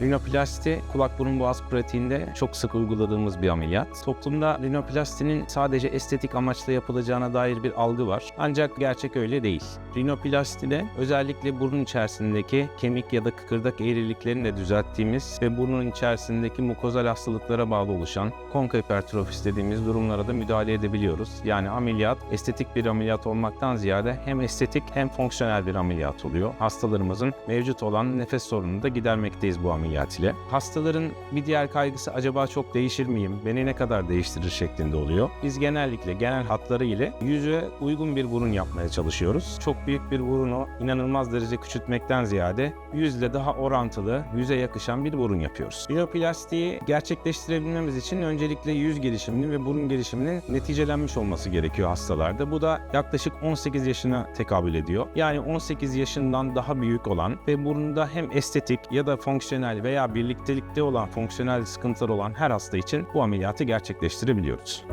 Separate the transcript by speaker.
Speaker 1: Rinoplasti kulak burun boğaz pratiğinde çok sık uyguladığımız bir ameliyat. Toplumda rinoplastinin sadece estetik amaçla yapılacağına dair bir algı var. Ancak gerçek öyle değil. Rinoplastide özellikle burun içerisindeki kemik ya da kıkırdak eğriliklerini de düzelttiğimiz ve burnun içerisindeki mukozal hastalıklara bağlı oluşan konka hipertrofisi dediğimiz durumlara da müdahale edebiliyoruz. Yani ameliyat estetik bir ameliyat olmaktan ziyade hem estetik hem fonksiyonel bir ameliyat oluyor. Hastalarımızın mevcut olan nefes sorununu da gidermekteyiz bu ameliyat ile. Hastaların bir diğer kaygısı acaba çok değişir miyim, beni ne kadar değiştirir şeklinde oluyor. Biz genellikle genel hatları ile yüze uygun bir burun yapmaya çalışıyoruz. Çok büyük bir burunu inanılmaz derece küçültmekten ziyade yüzle daha orantılı, yüze yakışan bir burun yapıyoruz. Rinoplastiği gerçekleştirebilmemiz için öncelikle yüz gelişiminin ve burun gelişiminin neticelenmiş olması gerekiyor hastalarda. Bu da yaklaşık 18 yaşına tekabül ediyor. Yani 18 yaşından daha büyük olan ve burnunda hem estetik ya da fonksiyonel veya birliktelikte olan fonksiyonel sıkıntılar olan her hasta için bu ameliyatı gerçekleştirebiliyoruz.